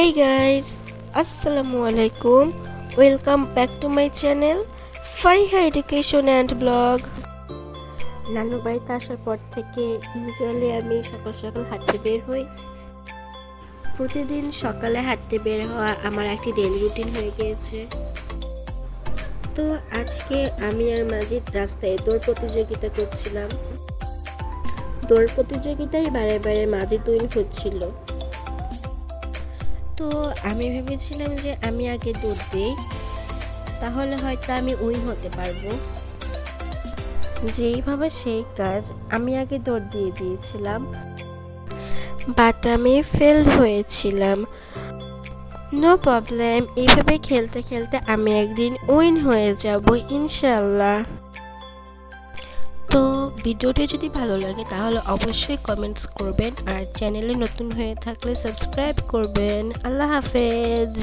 Hey guys, Assalamu alaikum. Welcome back to my channel Fariha Education and Blog. নানু বাড়িতে আসার পর থেকে ইউজুয়ালি আমি সকাল সকাল হাঁটতে বের হই প্রতিদিন সকালে হাঁটতে বের হওয়া আমার একটি ডেলি রুটিন হয়ে গিয়েছে তো আজকে আমি আর মাজিদ রাস্তায় দৌড় প্রতিযোগিতা করছিলাম দৌড় প্রতিযোগিতায় বারে বারে মাজিদ উইন হচ্ছিল তো আমি ভেবেছিলাম যে আমি আগে দৌড় দিই, তাহলে হয়তো আমি উইন হতে পারব। যেইভাবে সেই কাজ আমি আগে দৌড় দিয়ে দিয়েছিলাম। বাট আমি ফেল হয়েছিলাম। নো প্রবলেম এইভাবে খেলতে খেলতে আমি একদিন উইন হয়ে যাব ইনশাল্লাহ তো ভিডিওটি যদি ভালো লাগে তাহলে অবশ্যই কমেন্টস করবেন আর চ্যানেলে নতুন হয়ে থাকলে সাবস্ক্রাইব করবেন। আল্লাহ হাফেজ।